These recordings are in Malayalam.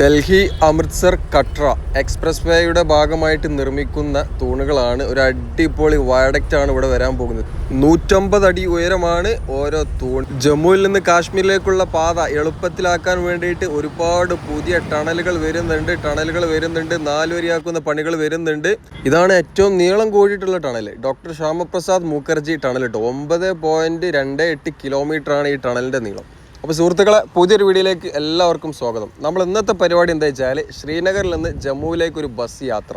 ഡൽഹി അമൃത്സർ കട്ര എക്സ്പ്രസ് വേയുടെ ഭാഗമായിട്ട് നിർമ്മിക്കുന്ന തൂണുകളാണ് ഒരു അടിപൊളി വയഡക്റ്റ് ആണ് ഇവിടെ വരാൻ പോകുന്നത്. നൂറ്റമ്പത് അടി ഉയരമാണ് ഓരോ തൂൺ. ജമ്മുവിൽ നിന്ന് കാശ്മീരിലേക്കുള്ള പാത എളുപ്പത്തിലാക്കാൻ വേണ്ടിയിട്ട് ഒരുപാട് പുതിയ ടണലുകൾ വരുന്നുണ്ട് ടണലുകൾ വരുന്നുണ്ട് നാലുവരിയാക്കുന്ന പണികൾ വരുന്നുണ്ട്. ഇതാണ് ഏറ്റവും നീളം കൂടിയിട്ടുള്ള tunnel. Doctor Syama Prasad Mukherjee tunnel കേട്ടോ ഒമ്പത് പോയിന്റ് രണ്ട് എട്ട് കിലോമീറ്റർ ആണ് ഈ ടണലിന്റെ നീളം. അപ്പോൾ സുഹൃത്തുക്കളെ പുതിയൊരു വീഡിയോയിലേക്ക് എല്ലാവർക്കും സ്വാഗതം. നമ്മൾ ഇന്നത്തെ പരിപാടി എന്താ വെച്ചാൽ ശ്രീനഗറിൽ നിന്ന് ജമ്മുവിലേക്ക് ഒരു ബസ് യാത്ര.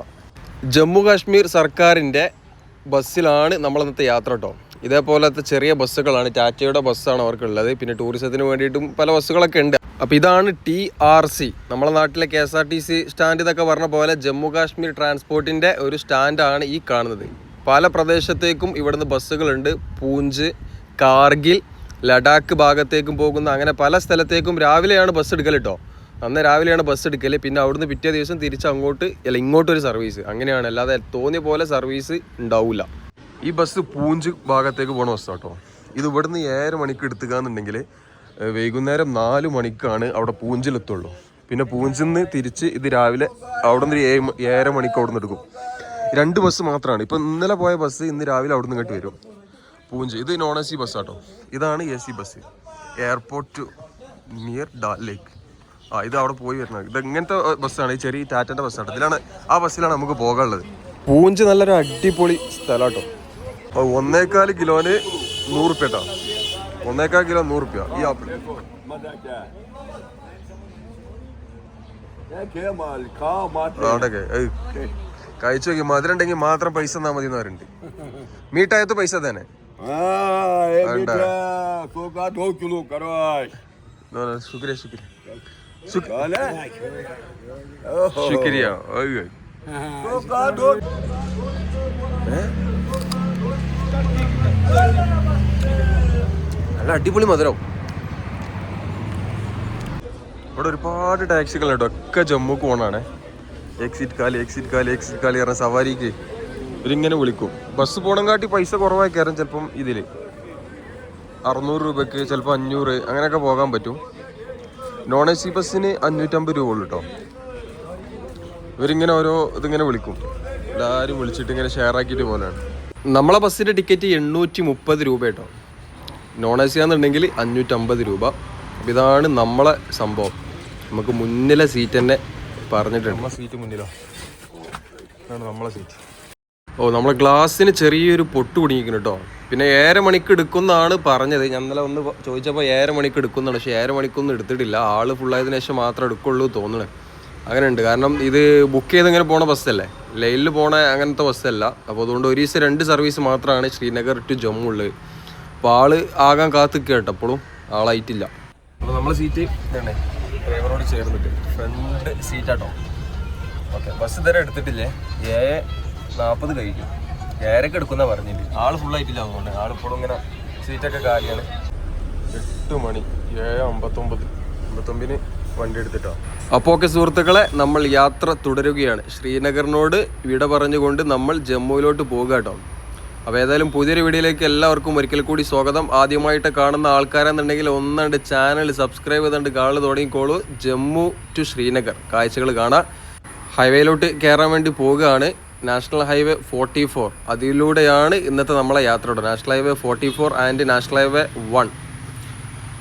ജമ്മു കാശ്മീർ സർക്കാരിന്റെ ബസ്സിലാണ് നമ്മൾ ഇന്നത്തെ യാത്ര കേട്ടോ. ഇതേപോലത്തെ ചെറിയ ബസ്സുകളാണ് ടാറ്റയുടെ ബസ്സാണ് അവർക്കുള്ളത്. പിന്നെ ടൂറിസത്തിന് വേണ്ടിയിട്ടും പല ബസ്സുകളൊക്കെ ഉണ്ട്. അപ്പോൾ ഇതാണ് ടി ആർ സി. നമ്മളെ നാട്ടിലെ K S R T C stand ഇതൊക്കെ പറഞ്ഞ പോലെ ജമ്മു കാശ്മീർ ട്രാൻസ്പോർട്ടിന്റെ ഒരു സ്റ്റാൻഡാണ് ഈ കാണുന്നത്. പല പ്രദേശത്തേക്കും ഇവിടുന്ന് ബസ്സുകളുണ്ട്. പൂഞ്ച് കാർഗിൽ ലഡാക്ക് ഭാഗത്തേക്കും പോകുന്ന അങ്ങനെ പല സ്ഥലത്തേക്കും രാവിലെയാണ് ബസ് എടുക്കൽ കേട്ടോ അന്ന് രാവിലെയാണ് ബസ് എടുക്കൽ പിന്നെ അവിടുന്ന് പിറ്റേ ദിവസം തിരിച്ച് അങ്ങോട്ട് അല്ല ഇങ്ങോട്ടൊരു സർവീസ് അങ്ങനെയാണ്. അല്ലാതെ തോന്നിയ പോലെ സർവീസ് ഉണ്ടാവില്ല ഈ ബസ് പൂഞ്ച് ഭാഗത്തേക്ക് പോണ ബസ്സാണ് കേട്ടോ ഇത് ഇവിടുന്ന് ഏഴര മണിക്ക് എടുത്തുകയെന്നുണ്ടെങ്കിൽ വൈകുന്നേരം നാല് മണിക്കാണ് അവിടെ പൂഞ്ചിലെത്തുള്ളൂ. പിന്നെ പൂഞ്ചിൽ നിന്ന് തിരിച്ച് ഇത് രാവിലെ അവിടെ നിന്ന് ഏഴ് ഏഴര മണിക്ക് അവിടെ നിന്ന് എടുക്കും. രണ്ട് ബസ് മാത്രമാണ് ഇപ്പം ഇന്നലെ പോയ ബസ് ഇന്ന് രാവിലെ അവിടെ നിന്ന് ഇങ്ങോട്ട് വരും. പൂഞ്ച് ഇത് നോൺ എ സി ബസ്സാട്ടോ ഇതാണ് A C bus airport near Dal lake ആ ഇത് അവിടെ പോയി വരുന്നത് ഇത് ഇങ്ങനത്തെ ബസ്സാണ് ഈ ചെറിയ ടാറ്റന്റെ ബസ്സാണ് ഇതിലാണ് ആ ബസ്സിലാണ് നമുക്ക് പോകാനുള്ളത്. പൂഞ്ച് നല്ലൊരു അടിപൊളി സ്ഥലമാട്ടോ ഒന്നേക്കാൽ കിലോന് നൂറ് റുപ്യ കേട്ടോ ഒന്നേക്കാൽ കിലോ നൂറ് റുപ്യ ഈ ആപ്പിൾ കഴിച്ചു നോക്കി. മധുരം ഉണ്ടെങ്കിൽ മാത്രം പൈസ തന്നാൽ മതി എന്ന് പറയുന്നുണ്ട് മീട്ടായത്ത് പൈസ തന്നെ. Ah, é Anda. vida. Tocar do quilo, caralho. ശുക്രിയ ശുക്രിയ Olha. ശുക്രിയ ഓയ് Tocar do. നല്ല അടിപൊളി മധുരം ഇവിടെ ഒരുപാട് ടാക്സികൾ കേട്ടോ ഒക്കെ ജമ്മു പോണാണ് എക്സിറ്റ് കാലി എക്സിറ്റ് കാലി എക്സിറ്റ് കാലി പറഞ്ഞ സവാരിക്ക് ഇവരിങ്ങനെ വിളിക്കും. ബസ് പോണം കാട്ടി പൈസ കുറവായി കയറും ചിലപ്പം ഇതിൽ അറുന്നൂറ് രൂപയ്ക്ക് ചിലപ്പോൾ അഞ്ഞൂറ് അങ്ങനെയൊക്കെ പോകാൻ പറ്റും. നോൺ എ സി ബസ്സിന് അഞ്ഞൂറ്റമ്പത് രൂപ ഉള്ളൂ കേട്ടോ ഇവരിങ്ങനെ ഓരോ ഇതിങ്ങനെ വിളിക്കും. എല്ലാവരും വിളിച്ചിട്ട് ഇങ്ങനെ ഷെയർ ആക്കിയിട്ട് പോലെയാണ് നമ്മളെ ബസ്സിന്റെ ടിക്കറ്റ് എണ്ണൂറ്റി മുപ്പത് രൂപ കേട്ടോ നോൺ എ സി ആണെന്നുണ്ടെങ്കിൽ അഞ്ഞൂറ്റമ്പത് രൂപ. അപ്പം ഇതാണ് നമ്മളെ സംഭവം. നമുക്ക് മുന്നിലെ സീറ്റ് തന്നെ പറഞ്ഞിട്ടുണ്ട്. നമ്മളെ സീറ്റ് മുന്നിലോ? നമ്മളെ സീറ്റ് ഓ നമ്മളെ ഗ്ലാസ്സിന് ചെറിയൊരു പൊട്ട് കുടുങ്ങിക്കുന്നു കേട്ടോ. പിന്നെ ഏഴര മണിക്ക് എടുക്കുന്നതാണ് പറഞ്ഞത്. ഞാൻ ഇന്നലെ ഒന്ന് ചോദിച്ചപ്പോൾ ഏഴര മണിക്ക് എടുക്കുന്നതാണ് പക്ഷേ ഏഴര മണിക്കൊന്നും എടുത്തിട്ടില്ല. ആൾ ഫുള്ളായതിനു ശേഷം മാത്രമേ എടുക്കുള്ളൂ തോന്നണേ അങ്ങനെ ഉണ്ട് കാരണം ഇത് ബുക്ക് ചെയ്ത് ഇങ്ങനെ പോണ ബസ്സല്ലേ ലൈനിൽ പോണ അങ്ങനത്തെ ബസ്സല്ല അപ്പോൾ അതുകൊണ്ട് ഒരു ദിവസം രണ്ട് സർവീസ് മാത്രമാണ് ശ്രീനഗർ ടു ജമ്മു ഉള്ളത്. അപ്പോൾ ആൾ ആകാൻ കാത്തിക്കുക കേട്ടോ അപ്പോഴും ആളായിട്ടില്ല. അപ്പോൾ നമ്മളെ സീറ്റ് ഇതാണ്. ഡ്രൈവറോട് ചേർന്നിട്ട് ഫ്രണ്ട് സീറ്റാട്ടോ ഓക്കെ ബസ് ഇതുവരെ എടുത്തിട്ടില്ലേ? ഏഴ് നാൽപ്പത് കഴിക്കും. ഏരൊക്കെ എടുക്കുന്ന പറഞ്ഞില്ല? ആൾ ഫുൾ ആയിട്ടില്ല അതുകൊണ്ട്. ആളിപ്പോഴും ഇങ്ങനെ സീറ്റൊക്കെ കാലിയാണ്. എട്ട് മണി ഏഴ് അമ്പത്തൊമ്പത്. അമ്പത്തൊമ്പതിന് വണ്ടി എടുത്തിട്ടോ? അപ്പോൾ ഒക്കെ സുഹൃത്തുക്കളെ നമ്മൾ യാത്ര തുടരുകയാണ്. ശ്രീനഗറിനോട് വിട പറഞ്ഞുകൊണ്ട് നമ്മൾ ജമ്മുവിലോട്ട് പോകുക കേട്ടോ. അപ്പോൾ ഏതായാലും പുതിയൊരു വീഡിയോയിലേക്ക് എല്ലാവർക്കും ഒരിക്കൽ കൂടി സ്വാഗതം. ആദ്യമായിട്ട് കാണുന്ന ആൾക്കാരെന്നുണ്ടെങ്കിൽ ഒന്നാണ്ട് ചാനൽ സബ്സ്ക്രൈബ് ചെയ്തുകൊണ്ട് കാണൽ തുടങ്ങിക്കോളൂ ജമ്മു ടു ശ്രീനഗർ. കാഴ്ചകൾ കാണാം. ഹൈവേയിലോട്ട് കയറാൻ വേണ്ടി പോവുകയാണ്. National highway forty four. അതിലൂടെയാണ് ഇന്നത്തെ നമ്മളെ യാത്ര കേട്ടോ national highway forty four and national highway one.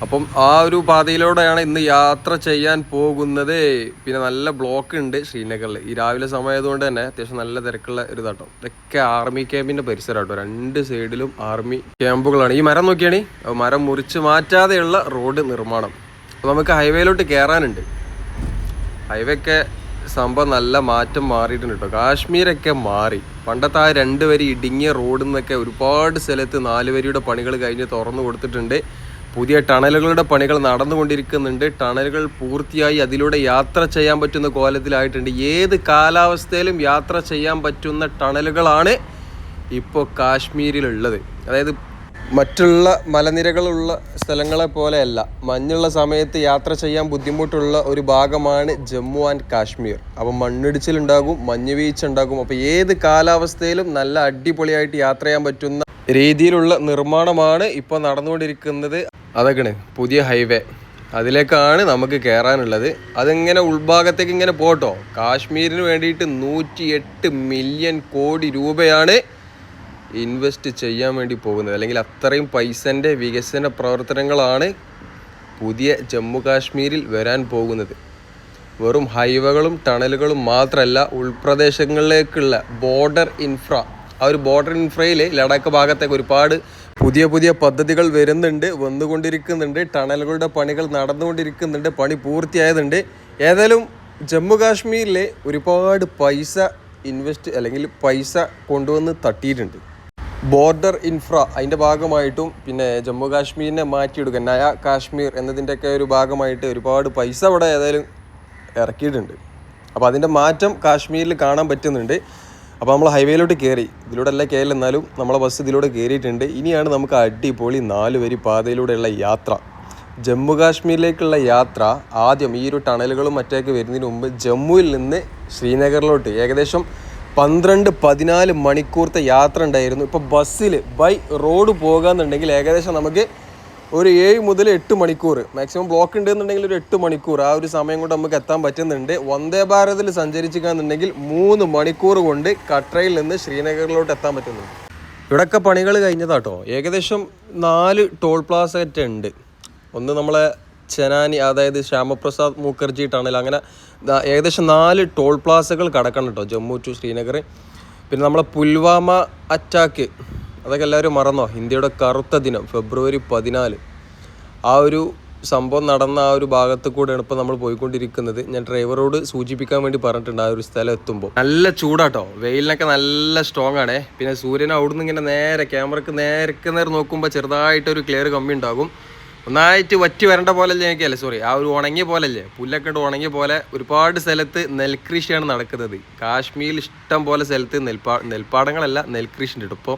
അപ്പം ആ ഒരു പാതയിലൂടെയാണ് ഇന്ന് യാത്ര ചെയ്യാൻ പോകുന്നത്. പിന്നെ നല്ല ബ്ലോക്ക് ഉണ്ട് ശ്രീനഗറിൽ ഈ രാവിലെ സമയമായതുകൊണ്ട് തന്നെ അത്യാവശ്യം നല്ല തിരക്കുള്ള ഒരു ഇതാട്ടോ. ഇതൊക്കെ ആർമി ക്യാമ്പിന്റെ പരിസരം കേട്ടോ. രണ്ട് സൈഡിലും ആർമി ക്യാമ്പുകളാണ്. ഈ മരം നോക്കിയാണ്? മരം മുറിച്ച് മാറ്റാതെയുള്ള റോഡ് നിർമ്മാണം. അപ്പോൾ നമുക്ക് ഹൈവേയിലോട്ട് കയറാനുണ്ട് ഹൈവേ ഒക്കെ സംഭവം നല്ല മാറ്റം മാറിയിട്ടുണ്ട് കേട്ടോ കാശ്മീരൊക്കെ മാറി. പണ്ടത്തെ ആ രണ്ട് വരി ഇടുങ്ങിയ റോഡിൽ നിന്നൊക്കെ ഒരുപാട് സ്ഥലത്ത് നാല് വരിയുടെ പണികൾ കഴിഞ്ഞ് തുറന്നു കൊടുത്തിട്ടുണ്ട്. പുതിയ ടണലുകളുടെ പണികൾ നടന്നുകൊണ്ടിരിക്കുന്നുണ്ട്. ടണലുകൾ പൂർത്തിയായി അതിലൂടെ യാത്ര ചെയ്യാൻ പറ്റുന്ന കോലത്തിലായിട്ടുണ്ട്. ഏത് കാലാവസ്ഥയിലും യാത്ര ചെയ്യാൻ പറ്റുന്ന ടണലുകളാണ് ഇപ്പോൾ കാശ്മീരിലുള്ളത്. അതായത് മറ്റുള്ള മലനിരകളുള്ള സ്ഥലങ്ങളെ പോലെയല്ല. മഞ്ഞുള്ള സമയത്ത് യാത്ര ചെയ്യാൻ ബുദ്ധിമുട്ടുള്ള ഒരു ഭാഗമാണ് ജമ്മു ആൻഡ് കാശ്മീർ. അപ്പോൾ മണ്ണിടിച്ചിലുണ്ടാകും മഞ്ഞ് വീഴ്ച ഉണ്ടാകും അപ്പോൾ ഏത് കാലാവസ്ഥയിലും നല്ല അടിപൊളിയായിട്ട് യാത്ര ചെയ്യാൻ പറ്റുന്ന രീതിയിലുള്ള നിർമ്മാണമാണ് ഇപ്പോൾ നടന്നുകൊണ്ടിരിക്കുന്നത്. അതൊക്കെയാണ് പുതിയ ഹൈവേ. അതിലേക്കാണ് നമുക്ക് കയറാനുള്ളത് അതിങ്ങനെ ഉൾഭാഗത്തേക്ക് ഇങ്ങനെ പോട്ടോ കാശ്മീരിന് വേണ്ടിയിട്ട് നൂറ്റി മില്യൺ കോടി രൂപയാണ് ഇൻവെസ്റ്റ് ചെയ്യാൻ വേണ്ടി പോകുന്നത്. അല്ലെങ്കിൽ അത്രയും പൈസന്റെ വികസന പ്രവർത്തനങ്ങളാണ് പുതിയ ജമ്മു കാശ്മീരിൽ വരാൻ പോകുന്നത്. വെറും ഹൈവേകളും ടണലുകളും മാത്രമല്ല ഉൾപ്രദേശങ്ങളിലേക്കുള്ള ബോർഡർ ഇൻഫ്ര ആ ഒരു ബോർഡർ ഇൻഫ്രയിൽ ലഡാക്ക് ഭാഗത്തേക്ക് ഒരുപാട് പുതിയ പുതിയ പദ്ധതികൾ വരുന്നുണ്ട് വന്നുകൊണ്ടിരിക്കുന്നുണ്ട്. ടണലുകളുടെ പണികൾ നടന്നുകൊണ്ടിരിക്കുന്നുണ്ട് പണി പൂർത്തിയായതുണ്ട്. ഏതായാലും ജമ്മു കാശ്മീരിലെ ഒരുപാട് പൈസ ഇൻവെസ്റ്റ് അല്ലെങ്കിൽ പൈസ കൊണ്ടുവന്ന് തട്ടിയിട്ടുണ്ട്. ബോർഡർ ഇൻഫ്ര അതിന്റെ ഭാഗമായിട്ടും പിന്നെ ജമ്മു കാശ്മീരിനെ മാറ്റിയെടുക്കുക. നയ കാശ്മീർ എന്നതിന്റെയൊക്കെ ഒരു ഭാഗമായിട്ട് ഒരുപാട് പൈസ അവിടെ ഏതായാലും ഇറക്കിയിട്ടുണ്ട്. അപ്പോൾ അതിന്റെ മാറ്റം കാശ്മീരിൽ കാണാൻ പറ്റുന്നുണ്ട്. അപ്പോൾ നമ്മൾ ഹൈവേയിലോട്ട് കയറി. ഇതിലൂടെ അല്ല കയറി എന്നാലും നമ്മളെ ബസ് ഇതിലൂടെ കയറിയിട്ടുണ്ട്. ഇനിയാണ് നമുക്ക് അടിപൊളി നാല് വരി പാതയിലൂടെയുള്ള യാത്ര. ജമ്മു കാശ്മീരിലേക്കുള്ള യാത്ര ആദ്യം ഈ ഒരു ടണലുകളും മറ്റേക്ക് വരുന്നതിന് മുമ്പ് ജമ്മുവിൽ നിന്ന് ശ്രീനഗറിലോട്ട്. ഏകദേശം പന്ത്രണ്ട് പതിനാല് മണിക്കൂർത്തെ യാത്ര ഉണ്ടായിരുന്നു. ഇപ്പോൾ ബസ്സിൽ ബൈ റോഡ് പോകാന്നുണ്ടെങ്കിൽ ഏകദേശം നമുക്ക് ഒരു ഏഴ് മുതൽ എട്ട് മണിക്കൂർ മാക്സിമം ബ്ലോക്ക് ഉണ്ടെന്നുണ്ടെങ്കിൽ ഒരു എട്ട് മണിക്കൂർ. ആ ഒരു സമയം കൊണ്ട് നമുക്ക് എത്താൻ പറ്റുന്നുണ്ട്. വന്ദേ ഭാരതിൽ സഞ്ചരിച്ചിക്കാന്നുണ്ടെങ്കിൽ മൂന്ന് മണിക്കൂർ കൊണ്ട് കട്രയിൽ നിന്ന് ശ്രീനഗറിലോട്ട് എത്താൻ പറ്റുന്നുണ്ട്. ഇവിടെയൊക്കെ പണികൾ കഴിഞ്ഞതാട്ടോ. ഏകദേശം നാല് ടോൾ പ്ലാസറ്റ് ഉണ്ട്. ഒന്ന് നമ്മളെ ചെനാനി അതായത് ശ്യാമപ്രസാദ് മുഖർജി ടണൽ അങ്ങനെ ഏകദേശം നാല് ടോൾ പ്ലാസകൾ കടക്കണം കേട്ടോ ജമ്മു ടു ശ്രീനഗർ. പിന്നെ നമ്മളെ പുൽവാമ അറ്റാക്ക് അതൊക്കെ എല്ലാവരും മറന്നോ? ഇന്ത്യയുടെ കറുത്ത ദിനം ഫെബ്രുവരി പതിനാല്. ആ ഒരു സംഭവം നടന്ന ആ ഒരു ഭാഗത്ത് കൂടെയാണ് ഇപ്പോൾ നമ്മൾ പോയിക്കൊണ്ടിരിക്കുന്നത്. ഞാൻ ഡ്രൈവറോട് സൂചിപ്പിക്കാൻ വേണ്ടി പറഞ്ഞിട്ടുണ്ട് ആ ഒരു സ്ഥലം എത്തുമ്പോൾ. നല്ല ചൂടാട്ടോ വെയിലിനൊക്കെ നല്ല സ്ട്രോങ് ആണേ. പിന്നെ സൂര്യൻ അവിടുന്ന് ഇങ്ങനെ നേരെ ക്യാമറക്ക് നേരക്ക് നേരെ നോക്കുമ്പോൾ ചെറുതായിട്ടൊരു ക്ലിയർ കമ്മി ഉണ്ടാകും ഒന്നായിട്ട് വറ്റി വരേണ്ട പോലല്ലേ എനിക്കല്ലേ സോറി ആ ഒരു ഉണങ്ങിയ പോലല്ലേ പുല്ലൊക്കെ ഇട്ട് ഉണങ്ങിയ പോലെ ഒരുപാട് സ്ഥലത്ത് നെൽകൃഷിയാണ് നടക്കുന്നത്. കാശ്മീരിൽ ഇഷ്ടം പോലെ സ്ഥലത്ത് നെൽപ്പാ നെൽപ്പാടങ്ങളല്ല നെൽകൃഷി ഉണ്ട് ഇപ്പോൾ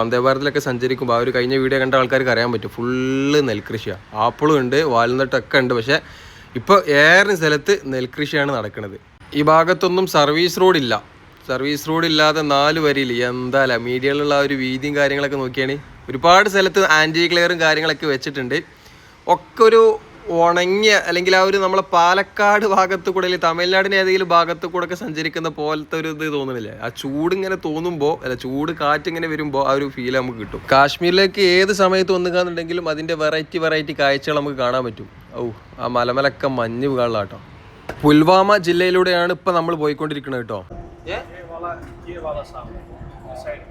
വന്ദേ ഭാരതിലൊക്കെ സഞ്ചരിക്കുമ്പോൾ ആ ഒരു കഴിഞ്ഞ വീഡിയോ കണ്ട ആൾക്കാർക്ക് അറിയാൻ പറ്റും. ഫുള്ള് നെൽകൃഷിയാണ് ആപ്പിളും ഉണ്ട് വാൽനട്ടൊക്കെ ഉണ്ട്. പക്ഷേ ഇപ്പോൾ ഏറെ സ്ഥലത്ത് നെൽകൃഷിയാണ് നടക്കുന്നത് ഈ ഭാഗത്തൊന്നും സർവീസ് റോഡില്ല സർവീസ് റോഡ് ഇല്ലാതെ നാല് വരിയിൽ എന്തായാലും മീഡിയയിലുള്ള ആ ഒരു വീതിയും കാര്യങ്ങളൊക്കെ നോക്കിയാണ്. ഒരുപാട് സ്ഥലത്ത് ആന്റി ക്ലിയറും കാര്യങ്ങളൊക്കെ വെച്ചിട്ടുണ്ട്. ഒക്കെ ഒരു ഉണങ്ങിയ അല്ലെങ്കിൽ ആ ഒരു നമ്മളെ പാലക്കാട് ഭാഗത്ത് കൂടെ അല്ലെങ്കിൽ തമിഴ്നാടിന്റെ ഏതെങ്കിലും ഭാഗത്ത് കൂടെ ഒക്കെ സഞ്ചരിക്കുന്ന പോലത്തെ ഒരു ഇത് തോന്നുന്നില്ലേ ആ ചൂട് ഇങ്ങനെ തോന്നുമ്പോൾ അല്ല ചൂട് കാറ്റ് ഇങ്ങനെ വരുമ്പോൾ ആ ഒരു ഫീൽ നമുക്ക് കിട്ടും. കാശ്മീരിലേക്ക് ഏത് സമയത്ത് വന്നുകാന്നുണ്ടെങ്കിലും അതിന്റെ വെറൈറ്റി വെറൈറ്റി കാഴ്ചകൾ നമുക്ക് കാണാൻ പറ്റും. ഔ ആ മലമലക്ക മഞ്ഞ് കാണലാട്ടോ പുൽവാമ ജില്ലയിലൂടെയാണ് ഇപ്പം നമ്മൾ പോയിക്കൊണ്ടിരിക്കുന്നത് കേട്ടോ. ये वाला ये वाला सामने साइड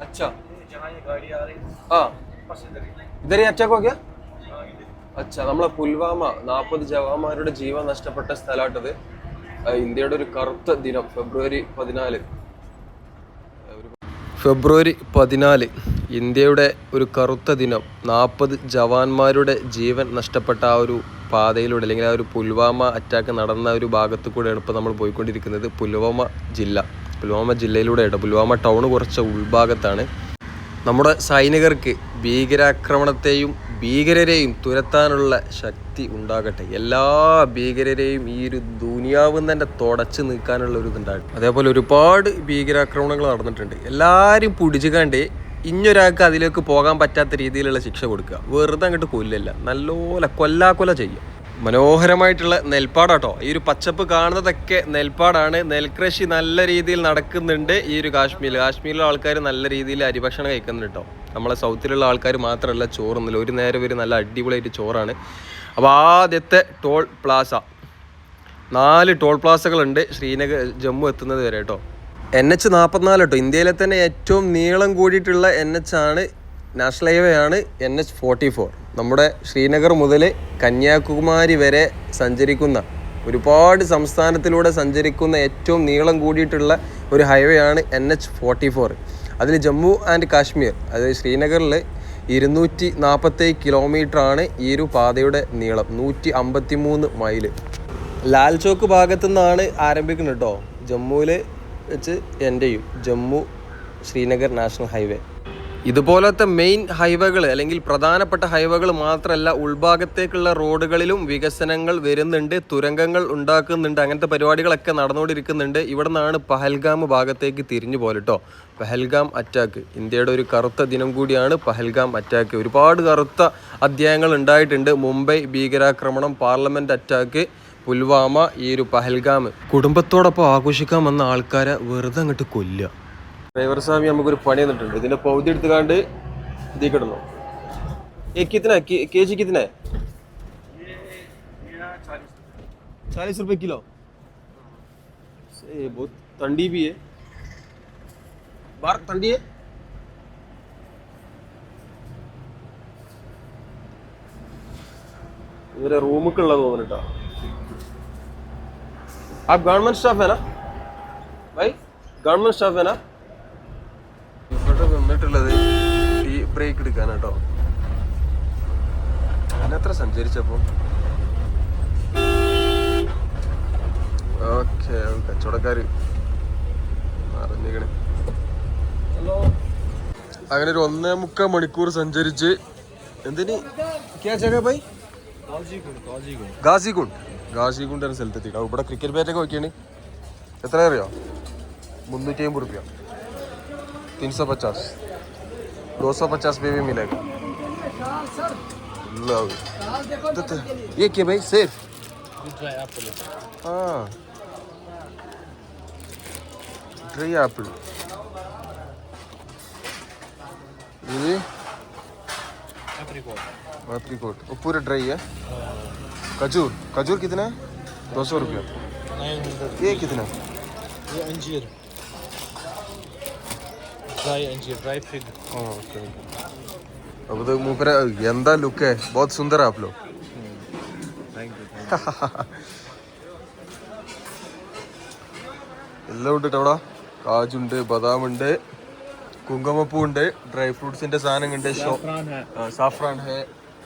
अच्छा जहाँ ये गाड़ी आ रही है हाँ बस इधर ही ഇതര അറ്റാക്കോ ക്യാ हाँ, इधर അച്ഛാ നമ്മളെ പുൽവാമ നാൽപ്പത് ജവാന്മാരുടെ ജീവൻ നഷ്ടപ്പെട്ട സ്ഥലമാട്ടത് ഇന്ത്യയുടെ ഒരു കറുത്ത ദിനം ഫെബ്രുവരി പതിനാല് ഫെബ്രുവരി പതിനാല് ഇന്ത്യയുടെ ഒരു കറുത്ത ദിനം നാൽപ്പത് ജവാന്മാരുടെ ജീവൻ നഷ്ടപ്പെട്ട ആ ഒരു പാതയിലൂടെ അല്ലെങ്കിൽ ആ ഒരു പുൽവാമ അറ്റാക്ക് നടന്ന ഒരു ഭാഗത്തു കൂടെയാണ് ഇപ്പോൾ നമ്മൾ പോയിക്കൊണ്ടിരിക്കുന്നത്. പുൽവാമ ജില്ല. പുൽവാമ ജില്ലയിലൂടെയാണ്. പുൽവാമ ടൗൺ കുറച്ച് ഉൾഭാഗത്താണ്. നമ്മുടെ സൈനികർക്ക് ഭീകരാക്രമണത്തെയും ഭീകരരെയും തുരത്താനുള്ള ശക്തി ഉണ്ടാകട്ടെ. എല്ലാ ഭീകരരെയും ഈ ഒരു ദുനിയാവും തന്നെ തുടച്ചു നീക്കാനുള്ള ഒരു ഇതുണ്ടാകട്ടെ. അതേപോലെ ഒരുപാട് ഭീകരാക്രമണങ്ങൾ നടന്നിട്ടുണ്ട്. എല്ലാവരും പിടിച്ചുകാണ്ട് ഇഞ്ഞൊരാൾക്ക് അതിലേക്ക് പോകാൻ പറ്റാത്ത രീതിയിലുള്ള ശിക്ഷ കൊടുക്കുക. വെറുതെ അങ്ങോട്ട് കൊല്ലല്ല നല്ലപോലെ കൊല്ലാക്കൊല ചെയ്യും മനോഹരമായിട്ടുള്ള നെൽപ്പാടാട്ടോ. ഈ ഒരു പച്ചപ്പ് കാണുന്നതൊക്കെ നെൽപ്പാടാണ്. നെൽകൃഷി നല്ല രീതിയിൽ നടക്കുന്നുണ്ട് ഈ ഒരു കാശ്മീരിൽ കാശ്മീരിലെ ആൾക്കാർ നല്ല രീതിയിൽ അരിഭക്ഷണം കഴിക്കുന്നുണ്ട് കേട്ടോ നമ്മളെ സൗത്തിലുള്ള ആൾക്കാർ മാത്രമല്ല ചോറൊന്നുമില്ല ഒരു നേരം ഒരു നല്ല അടിപൊളിയായിട്ട് ചോറാണ്. അപ്പോൾ ആദ്യത്തെ ടോൾ പ്ലാസ. നാല് ടോൾ പ്ലാസകളുണ്ട്. ശ്രീനഗർ ജമ്മു എത്തുന്നത് വരെ കേട്ടോ എൻ എച്ച് നാൽപ്പത്തിനാല് കേട്ടോ ഇന്ത്യയിലെ തന്നെ ഏറ്റവും നീളം കൂടിയിട്ടുള്ള എൻ എച്ച് ആണ് നാഷണൽ ഹൈവേ ആണ് എൻ എച്ച് ഫോർട്ടി ഫോർ. നമ്മുടെ ശ്രീനഗർ മുതൽ കന്യാകുമാരി വരെ സഞ്ചരിക്കുന്ന ഒരുപാട് സംസ്ഥാനത്തിലൂടെ സഞ്ചരിക്കുന്ന ഏറ്റവും നീളം കൂടിയിട്ടുള്ള ഒരു ഹൈവേ ആണ് എൻ എച്ച് ഫോർട്ടി ഫോർ. അതിൽ ജമ്മു ആൻഡ് കാശ്മീർ അതായത് ശ്രീനഗറിൽ ഇരുന്നൂറ്റി നാൽപ്പത്തി കിലോമീറ്റർ ആണ് ഈ ഒരു പാതയുടെ നീളം നൂറ്റി അമ്പത്തി മൂന്ന് മൈൽ. ലാൽ ചോക്ക് ഭാഗത്തു നിന്നാണ് ആരംഭിക്കുന്നത് കേട്ടോ ജമ്മുവിൽ വെച്ച് എന്റെയും ജമ്മു ശ്രീനഗർ നാഷണൽ ഹൈവേ. ഇതുപോലത്തെ മെയിൻ ഹൈവേകൾ അല്ലെങ്കിൽ പ്രധാനപ്പെട്ട ഹൈവേകൾ മാത്രമല്ല ഉൾഭാഗത്തേക്കുള്ള റോഡുകളിലും വികസനങ്ങൾ വരുന്നുണ്ട് തുരങ്കങ്ങൾ ഉണ്ടാക്കുന്നുണ്ട് അങ്ങനത്തെ പരിപാടികളൊക്കെ നടന്നുകൊണ്ടിരിക്കുന്നുണ്ട്. ഇവിടെ നിന്നാണ് പഹൽഗാം ഭാഗത്തേക്ക് തിരിഞ്ഞു പോലെട്ടോ പഹൽഗാം അറ്റാക്ക്. ഇന്ത്യയുടെ ഒരു കറുത്ത ദിനം കൂടിയാണ് പഹൽഗാം അറ്റാക്ക്. ഒരുപാട് കറുത്ത അധ്യായങ്ങൾ ഉണ്ടായിട്ടുണ്ട്. മുംബൈ ഭീകരാക്രമണം പാർലമെന്റ് അറ്റാക്ക്. പുൽവാമ ഈ ഒരു പഹൽഗാം കുടുംബത്തോടൊപ്പം ആഘോഷിക്കാൻ വന്ന ആൾക്കാരെ വെറുതെ അങ്ങോട്ട് കൊല്ലുക ഡ്രൈവർ സ്വാമി നമുക്കൊരു പണി തന്നിട്ടുണ്ട് ഇതിന്റെ പൗതി എടുത്തുകാണ്ട് ഇതീ കിടന്നു ഏ കിത്തന കെ ജി കിത്തന चालीस रुपए किलो से बहुत ठंडी भी है बाहर ठंडी है ഇവരെ റൂമൊക്കെയുള്ള തോന്നുന്നുട്ടോ आप गवर्नमेंट स्टाफ है ना भाई गवर्नमेंट स्टाफ है ना ഇവിടെ നിന്നിട്ടുള്ളത് ടീ ബ്രേക്ക് എടുക്കാനാട്ടോ ഞാനെത്ര സഞ്ചരിച്ചപ്പോ ഓക്കെ കച്ചവടക്കാര് അറിഞ്ഞിക്കണേ അങ്ങനെ ഒരു ഒന്നേ മുക്കാൽ മണിക്കൂർ സഞ്ചരിച്ച് എന്തിന് ക്യാ ജഗ ബൈ ഗാസിഗുണ്ട് ഗാസിഗുണ്ട് എന്ന സ്ഥലത്തെത്തിയിട്ട് ഇവിടെ ക്രിക്കറ്റ് ബാറ്റൊക്കെ നോക്കിയാണ് എത്ര അറിയോ മുന്നൂറ്റി അമ്പത് റുപ്യ तीन सौ पचास दो सौ पचास में भी मिलेगा लो तो, तो, ये क्या भाई सेफ हाँ ड्राई एप्पल ये एप्रिकॉट वो पूरा ड्राई है खजूर खजूर कितना है दो सौ रुपया ये कितना ये अंजीर ड्राई अंजीर ड्राई फिग ओके अब तो मुकरा यंदा लुक है बहुत सुंदर है आप लोग थैंक यू എല്ലാം ഉണ്ട് കേട്ടോ അവിടെ കാജുണ്ട് ബദാം ഉണ്ട് കുങ്കുമപ്പൂ ഉണ്ട് ഡ്രൈ ഫ്രൂട്ട്സിന്റെ സാധനങ്ങളുണ്ട് सैफरान है സാഫ്രാൻ ഹേ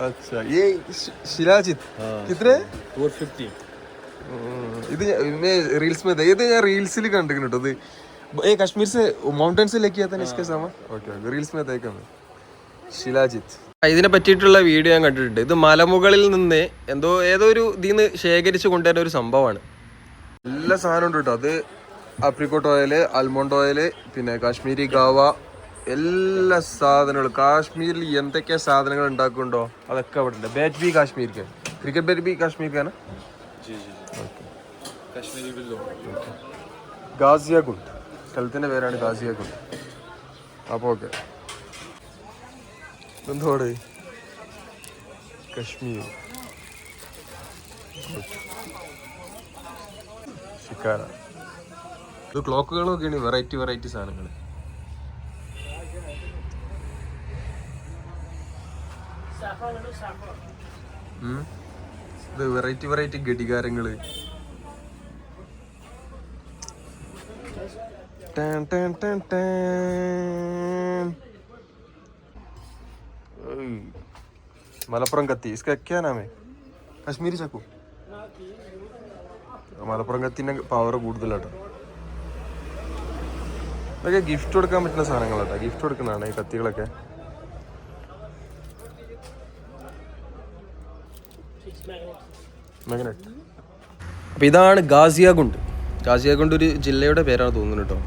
अच्छा ये शि- शिलाजीत हाँ। कितने 450 ഉം. ഇത് റീൽസ് में ഇത് ഞാൻ റീൽസിൽ കണ്ടിരുന്നു കേട്ടോ ഇത് ഏ കശ്മീർ से माउंटेन से लेके आता है इसके सामान ओके ओके रील्स में देखा मैं ശിലാജിത്ത് ഇതിനെ പറ്റിയിട്ടുള്ള വീഡിയോ ഞാൻ കണ്ടിട്ടുണ്ട് ഇത് മലമുകളിൽ നിന്ന് എന്തോ ഏതോ ഒരു ഇതിന്ന് ശേഖരിച്ച് കൊണ്ടുവരുന്ന ഒരു സംഭവമാണ് എല്ലാ സാധനവും ഉണ്ട് കേട്ടോ അത് ആപ്രിക്കോട്ട് ഓയില് ആൽമോണ്ട് ഓയില് പിന്നെ കാശ്മീരി ഗാവ എല്ലാ സാധനങ്ങളും. കാശ്മീരിൽ എന്തൊക്കെ സാധനങ്ങൾ ഉണ്ടാക്കുന്നുണ്ടോ? അതൊക്കെ അവിടെ ഉണ്ട് ബാറ്റ് ബി കാശ്മീരിക്ക്. ക്രിക്കറ്റ് ബാറ്റ് ബി കാശ്മീരിക്കാണ്? ഗാസിയ ഗുണ്ട് സ്ഥലത്തിന്റെ പേരാണ് ഗാസിയ ഗുണ്ട് അപ്പോൾ ഓക്കെ എന്തോട് കശ്മീർ ഷിക്കാര ഇത് ക്ലോക്കുകളൊക്കെയാണ് വെറൈറ്റി വെറൈറ്റി സാധനങ്ങൾ ഇത് വെറൈറ്റി വെറൈറ്റി ഘടികാരങ്ങൾ. മലപ്പുറം കത്തി. ഇസ്കാനാമേ കശ്മീരി ചക്കു. മലപ്പുറം കത്തിന്റെ പവർ കൂടുതലാട്ടോ. ഇതൊക്കെ ഗിഫ്റ്റ് കൊടുക്കാൻ പറ്റുന്ന സാധനങ്ങളാട്ടോ. ഗിഫ്റ്റ് കൊടുക്കുന്നതാണ് ഈ കത്തികളൊക്കെ. മാഗ്നറ്റ് അപ്പോൾ ഇതാണ് ഗാസിയാഗുണ്ട്. ഗാസിയാഗുണ്ട് ഒരു ജില്ലയുടെ പേരാണ് തോന്നുന്നു കേട്ടോ.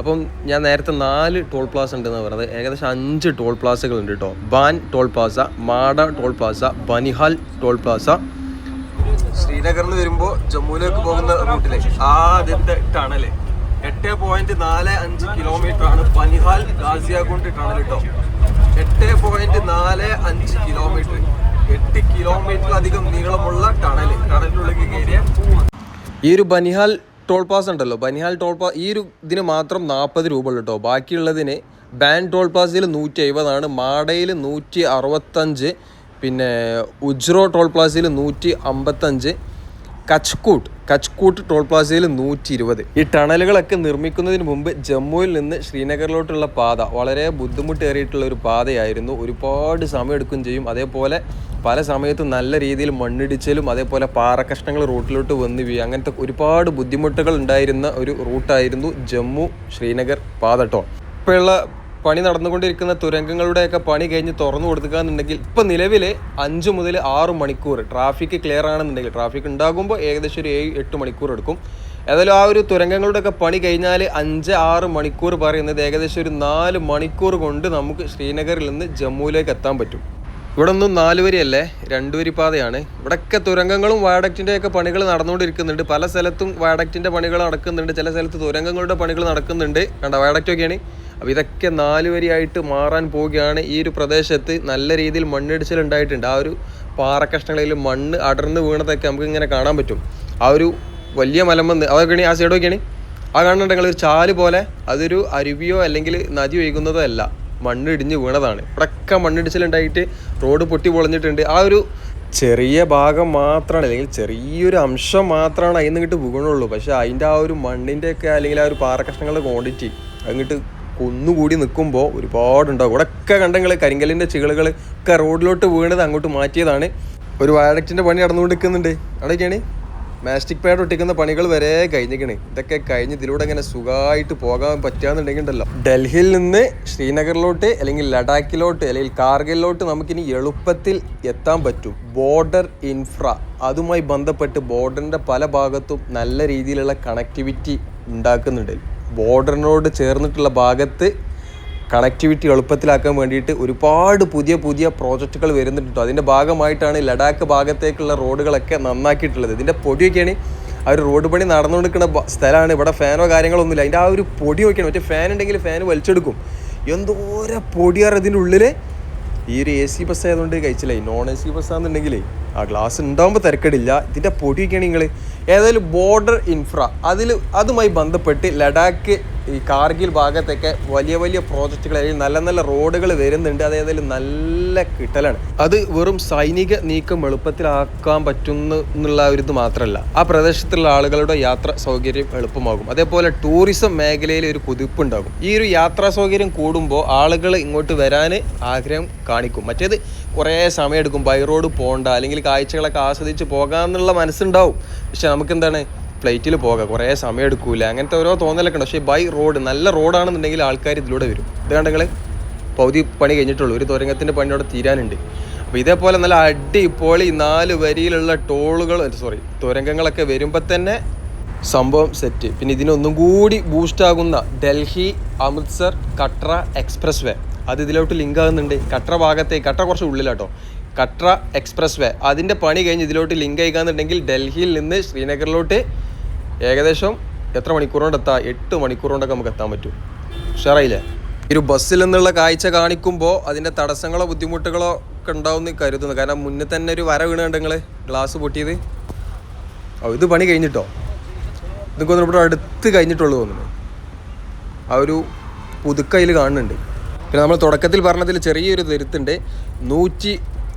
അപ്പം ഞാൻ നേരത്തെ നാല് ടോൾ പ്ലാസ ഉണ്ടെന്ന് പറഞ്ഞത്. ഏകദേശം അഞ്ച് ടോൾ പ്ലാസകൾ ഉണ്ട് കേട്ടോ. Ban toll plaza Madha toll plaza Banihal toll plaza. ശ്രീനഗറിൽ വരുമ്പോൾ ജമ്മുവിലേക്ക് പോകുന്ന റൂട്ടിലെ ആദ്യത്തെ ടണൽ എട്ട് പോയിന്റ് നാല് അഞ്ച് കിലോമീറ്റർ ആണ് ബനിഹാൽ ഗാസിയാഗുണ്ട് ടണൽ കേട്ടോ. എട്ട് പോയിന്റ് നാല് അഞ്ച് കിലോമീറ്റർ എട്ട് കിലോമീറ്ററിലധികം നീളമുള്ള ടണൽ ടണലിനുള്ളിൽ കയറിയ ഈ ഒരു ബനിഹാൽ ടോൾ പാസ് ഉണ്ടല്ലോ. ബനിഹാൽ ടോൾ പാസ് ഈ ഒരു ഇതിന് മാത്രം നാൽപ്പത് രൂപ ഉള്ളൂ കേട്ടോ ബാക്കിയുള്ളതിന് ബാൻ ടോൾ പ്ലാസയിൽ നൂറ്റി എഴുപതാണ് മാടയിൽ നൂറ്റി അറുപത്തഞ്ച് പിന്നെ ഉജ്രോ ടോൾ പ്ലാസയിൽ നൂറ്റി അമ്പത്തഞ്ച് കച്ച്കൂട്ട് കച്ച്കൂട്ട് ടോൾ പ്ലാസയിൽ നൂറ്റി ഇരുപത് ഈ ടണലുകളൊക്കെ നിർമ്മിക്കുന്നതിന് മുമ്പ് ജമ്മുവിൽ നിന്ന് ശ്രീനഗറിലോട്ടുള്ള പാത വളരെ ബുദ്ധിമുട്ടേറിയിട്ടുള്ള ഒരു പാതയായിരുന്നു. ഒരുപാട് സമയം എടുക്കുകയും ചെയ്യും. അതേപോലെ പല സമയത്തും നല്ല രീതിയിൽ മണ്ണിടിച്ചിലും അതേപോലെ പാറക്കഷ്ണങ്ങൾ റൂട്ടിലോട്ട് വന്ന് വീഴും അങ്ങനത്തെ ഒരുപാട് ബുദ്ധിമുട്ടുകൾ ഉണ്ടായിരുന്ന ഒരു റൂട്ടായിരുന്നു ജമ്മു ശ്രീനഗർ പാത ടോൾ. ഇപ്പോഴുള്ള പണി നടന്നുകൊണ്ടിരിക്കുന്ന തുരങ്കങ്ങളുടെയൊക്കെ പണി കഴിഞ്ഞ് തുറന്നു കൊടുക്കുകയെന്നുണ്ടെങ്കിൽ ഇപ്പം നിലവിൽ അഞ്ച് മുതൽ ആറ് മണിക്കൂർ ട്രാഫിക് ക്ലിയർ ആണെന്നുണ്ടെങ്കിൽ ട്രാഫിക് ഉണ്ടാകുമ്പോൾ ഏകദേശം ഒരു ഏഴ് എട്ട് മണിക്കൂർ എടുക്കും. ഏതായാലും ആ ഒരു തുരങ്കങ്ങളുടെയൊക്കെ പണി കഴിഞ്ഞാൽ അഞ്ച് ആറ് മണിക്കൂർ പറയുന്നത് ഏകദേശം ഒരു നാല് മണിക്കൂർ കൊണ്ട് നമുക്ക് ശ്രീനഗറിൽ നിന്ന് ജമ്മുവിലേക്ക് എത്താൻ പറ്റും. ഇവിടെ ഒന്നും നാല് വരിയല്ലേ? രണ്ട് വരി പാതയാണ്. ഇവിടെയൊക്കെ തുരങ്കങ്ങളും വയഡക്റ്റിന്റെയൊക്കെ പണികൾ നടന്നുകൊണ്ടിരിക്കുന്നുണ്ട്. പല സ്ഥലത്തും വയഡക്റ്റിന്റെ പണികൾ നടക്കുന്നുണ്ട്. ചില സ്ഥലത്ത് തുരങ്കങ്ങളുടെ പണികൾ നടക്കുന്നുണ്ട്. കണ്ട? വയഡക്റ്റ് ഒക്കെയാണ് അപ്പോൾ ഇതൊക്കെ നാല് വരിയായിട്ട് മാറാൻ പോവുകയാണ് ഈ ഒരു പ്രദേശത്ത്. നല്ല രീതിയിൽ മണ്ണിടിച്ചിൽ ഉണ്ടായിട്ടുണ്ട്. ആ ഒരു പാറക്കഷ്ണങ്ങളിൽ മണ്ണ് അടർന്ന് വീണതൊക്കെ നമുക്ക് ഇങ്ങനെ കാണാൻ പറ്റും. ആ ഒരു വലിയ മലമ്പന്ന് അതൊക്കെയാണ് ആ സൈഡ് ഒക്കെയാണ് ആ കാണുന്നുണ്ടെങ്കിൽ ഒരു ചാൽ പോലെ. അതൊരു അരുവിയോ അല്ലെങ്കിൽ നദി ഒഴുകുന്നതോ അല്ല. മണ്ണ് ഇടിഞ്ഞ് വീണതാണ്. ഇവിടെയൊക്കെ മണ്ണിടിച്ചിലുണ്ടായിട്ട് റോഡ് പൊട്ടി പൊളഞ്ഞിട്ടുണ്ട്. ആ ഒരു ചെറിയ ഭാഗം മാത്രമാണ് അല്ലെങ്കിൽ ചെറിയൊരു അംശം മാത്രമാണ് അതിൽ നിന്ന് ഇങ്ങോട്ട് പക്ഷേ അതിന്റെ ആ ഒരു മണ്ണിന്റെയൊക്കെ അല്ലെങ്കിൽ ആ ഒരു പാറക്കഷ്ണങ്ങളുടെ ക്വാണ്ടിറ്റി അങ്ങോട്ട് കുന്നുകൂടി നിൽക്കുമ്പോൾ ഒരുപാടുണ്ടാവും ഇവിടെയൊക്കെ കണ്ടെങ്കിൽ കരിങ്കല്ലിന്റെ ചികളുകൾ ഒക്കെ റോഡിലോട്ട് വീണത് അങ്ങോട്ട് മാറ്റിയതാണ്. ഒരു വയഡക്റ്റിന്റെ പണി നടന്നുകൊണ്ട് നിൽക്കുന്നുണ്ട് അവിടെയൊക്കെയാണ്. മാസ്റ്റിക് പാഡ് ഒട്ടിക്കുന്ന പണികൾ വരെ കഴിഞ്ഞിക്കണ് ഇതൊക്കെ കഴിഞ്ഞ് ഇതിലൂടെ ഇങ്ങനെ സുഖമായിട്ട് പോകാൻ പറ്റുകയെന്നുണ്ടെങ്കിൽ ഉണ്ടല്ലോ ഡൽഹിയിൽ നിന്ന് ശ്രീനഗറിലോട്ട് അല്ലെങ്കിൽ ലഡാക്കിലോട്ട് അല്ലെങ്കിൽ കാർഗിലോട്ട് നമുക്കിനി എളുപ്പത്തിൽ എത്താൻ പറ്റും. ബോർഡർ ഇൻഫ്ര അതുമായി ബന്ധപ്പെട്ട് ബോർഡറിന്റെ പല ഭാഗത്തും നല്ല രീതിയിലുള്ള കണക്ടിവിറ്റി ഉണ്ടാക്കുന്നുണ്ട്. ബോർഡറിനോട് ചേർന്നിട്ടുള്ള ഭാഗത്ത് കണക്ടിവിറ്റി എളുപ്പത്തിലാക്കാൻ വേണ്ടിയിട്ട് ഒരുപാട് പുതിയ പുതിയ പ്രോജക്റ്റുകൾ വരുന്നുണ്ട്. അതിന്റെ ഭാഗമായിട്ടാണ് ലഡാക്ക് ഭാഗത്തേക്കുള്ള റോഡുകളൊക്കെ നന്നാക്കിയിട്ടുള്ളത്. ഇതിന്റെ പൊടിയൊക്കെയാണ് ആ ഒരു റോഡ് പണി നടന്നുകൊണ്ടിരിക്കുന്ന ബ- സ്ഥലമാണ്. ഇവിടെ ഫാനോ കാര്യങ്ങളൊന്നുമില്ല. അതിന്റെ ആ ഒരു പൊടി നോക്കിയാണ് മറ്റേ ഫാൻ ഉണ്ടെങ്കിൽ ഫാൻ വലിച്ചെടുക്കും. എന്തോരം പൊടിയാറ് ഇതിന്റെ ഉള്ളിൽ ഈ ഒരു എ സി ബസ് ആയതുകൊണ്ട് കഴിച്ചില്ലേ? നോൺ എ സി ബസ് ആണെന്നുണ്ടെങ്കിൽ ആ ഗ്ലാസ് ഉണ്ടാകുമ്പോൾ തിരക്കടില്ല. ഇതിന്റെ പൊടിയൊക്കെയാണ് നിങ്ങൾ ഏതായാലും ബോർഡർ ഇൻഫ്ര അതിൽ അതുമായി ബന്ധപ്പെട്ട് ലഡാക്ക് ഈ കാർഗിൽ ഭാഗത്തൊക്കെ വലിയ വലിയ പ്രോജക്റ്റുകൾ അല്ലെങ്കിൽ നല്ല നല്ല റോഡുകൾ വരുന്നുണ്ട്. അത് ഏതായാലും നല്ല കിട്ടലാണ്. അത് വെറും സൈനിക നീക്കം എളുപ്പത്തിലാക്കാൻ പറ്റുന്ന എന്നുള്ള ഒരു ഇത് മാത്രമല്ല ആ പ്രദേശത്തുള്ള ആളുകളുടെ യാത്ര സൗകര്യം എളുപ്പമാകും. അതേപോലെ ടൂറിസം മേഖലയിൽ ഒരു കുതിപ്പുണ്ടാകും. ഈ ഒരു യാത്രാ സൗകര്യം കൂടുമ്പോൾ ആളുകൾ ഇങ്ങോട്ട് വരാൻ ആഗ്രഹം കാണിക്കും. മറ്റേത് കുറേ സമയമെടുക്കും. ബൈ റോഡ് പോകണ്ട അല്ലെങ്കിൽ കാഴ്ചകളൊക്കെ ആസ്വദിച്ച് പോകാമെന്നുള്ള മനസ്സുണ്ടാവും. പക്ഷെ നമുക്ക് എന്താണ് ഫ്ലൈറ്റിൽ പോകാം. കുറേ സമയം എടുക്കൂല അങ്ങനത്തെ ഓരോ തോന്നലൊക്കെ ഉണ്ട്. പക്ഷേ ബൈ റോഡ് നല്ല റോഡാണെന്നുണ്ടെങ്കിൽ ആൾക്കാർ ഇതിലൂടെ വരും. ഇത് കണ്ടെങ്കിൽ പകുതി പണി കഴിഞ്ഞിട്ടുള്ളൂ. ഒരു തുരങ്കത്തിന്റെ പണി അവിടെ തീരാനുണ്ട്. അപ്പോൾ ഇതേപോലെ നല്ല അടിപൊളി നാല് വരിയിലുള്ള ടോളുകൾ സോറി തുരങ്കങ്ങളൊക്കെ വരുമ്പോൾ തന്നെ സംഭവം സെറ്റ്. പിന്നെ ഇതിനൊന്നും കൂടി ബൂസ്റ്റാകുന്ന ഡൽഹി അമൃത്സർ കട്ര എക്സ്പ്രസ് വേ അത് ഇതിലോട്ട് ലിങ്ക് ആകുന്നുണ്ട്. കട്ട്ര ഭാഗത്തെ കട്ട്ര കുറച്ച് ഉള്ളിലാട്ടോ. കട്ട്ര എക്സ്പ്രസ് വേ അതിന്റെ പണി കഴിഞ്ഞ് ഇതിലോട്ട് ലിങ്ക് അയക്കാന്നുണ്ടെങ്കിൽ ഡൽഹിയിൽ നിന്ന് ശ്രീനഗറിലോട്ട് ഏകദേശം എത്ര മണിക്കൂറുകൊണ്ട് എത്താം? എട്ട് മണിക്കൂറുകൊണ്ടൊക്കെ നമുക്ക് എത്താൻ പറ്റും. ഉഷാറായില്ലേ? ഒരു ബസ്സിൽ നിന്നുള്ള കാഴ്ച കാണിക്കുമ്പോൾ അതിന്റെ തടസ്സങ്ങളോ ബുദ്ധിമുട്ടുകളോ ഒക്കെ ഉണ്ടാവും കരുതുന്നു. കാരണം മുന്നേ തന്നെ ഒരു വര വീണുണ്ട് നിങ്ങൾ ഗ്ലാസ് പൊട്ടിയത്. ഓ ഇത് പണി കഴിഞ്ഞിട്ടോ? ഇതൊക്കെ ഇവിടെ അടുത്ത് കഴിഞ്ഞിട്ടുള്ളൂ തോന്നുന്നു. ആ ഒരു പുതുക്കയിൽ കാണുന്നുണ്ട്. പിന്നെ നമ്മൾ തുടക്കത്തിൽ പറഞ്ഞതിൽ ചെറിയൊരു തിരുത്തുണ്ട്. നൂറ്റി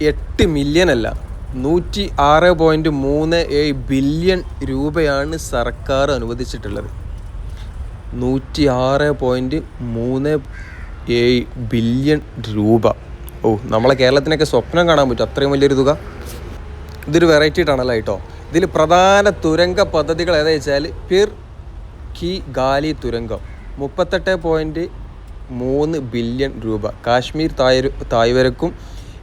എട്ട് മില്യൺ അല്ല നൂറ്റി ആറ് പോയിന്റ് മൂന്ന് ഏഴ് ബില്യൺ രൂപയാണ് സർക്കാർ അനുവദിച്ചിട്ടുള്ളത്. നൂറ്റി ആറ് പോയിന്റ് മൂന്ന് ഏഴ് ബില്യൺ രൂപ. ഓ നമ്മളെ കേരളത്തിനൊക്കെ സ്വപ്നം കാണാൻ പറ്റും അത്രയും വലിയൊരു തുക. ഇതൊരു വെറൈറ്റി ടണലാണ് കേട്ടോ. ഇതിൽ പ്രധാന തുരങ്ക പദ്ധതികൾ ഏതാ വെച്ചാൽ പിർ കി ഗാലി തുരങ്കം. മുപ്പത്തെട്ട് പോയിന്റ് മൂന്ന് ബില്യൺ രൂപ. കാശ്മീർ തായ് തായ്വരക്കും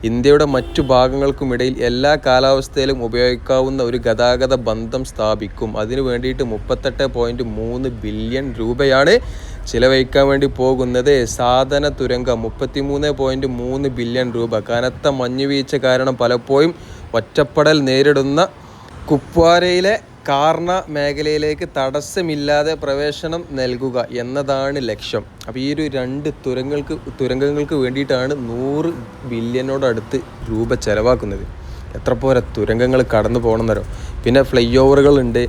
ഇന്ത്യയുടെ മറ്റു ഭാഗങ്ങൾക്കുമിടയിൽ എല്ലാ കാലാവസ്ഥയിലും ഉപയോഗിക്കാവുന്ന ഒരു ഗതാഗത ബന്ധം സ്ഥാപിക്കും. അതിനു വേണ്ടിയിട്ട് മുപ്പത്തെട്ട് പോയിന്റ് മൂന്ന് ബില്യൺ രൂപയാണ് ചിലവഴിക്കാൻ വേണ്ടി പോകുന്നത്. സാധന തുരങ്കം മുപ്പത്തിമൂന്ന് പോയിന്റ് മൂന്ന് ബില്യൺ രൂപ. കനത്ത മഞ്ഞുവീഴ്ച കാരണം പലപ്പോഴും ഒറ്റപ്പെടൽ നേരിടുന്ന കുപ്വാരയിലെ കാർണ മേഖലയിലേക്ക് തടസ്സമില്ലാതെ പ്രവേശനം നൽകുക എന്നതാണ് ലക്ഷ്യം. അപ്പോൾ ഈ ഒരു രണ്ട് തുരങ്ങൾക്ക് തുരങ്കങ്ങൾക്ക് വേണ്ടിയിട്ടാണ് നൂറ് ബില്യനോടടുത്ത് രൂപ ചെലവാക്കുന്നത്. എത്ര പോരെ തുരങ്കങ്ങൾ കടന്നു പോകണമെന്നോ പിന്നെ ഫ്ലൈ ഓവറുകളുണ്ട്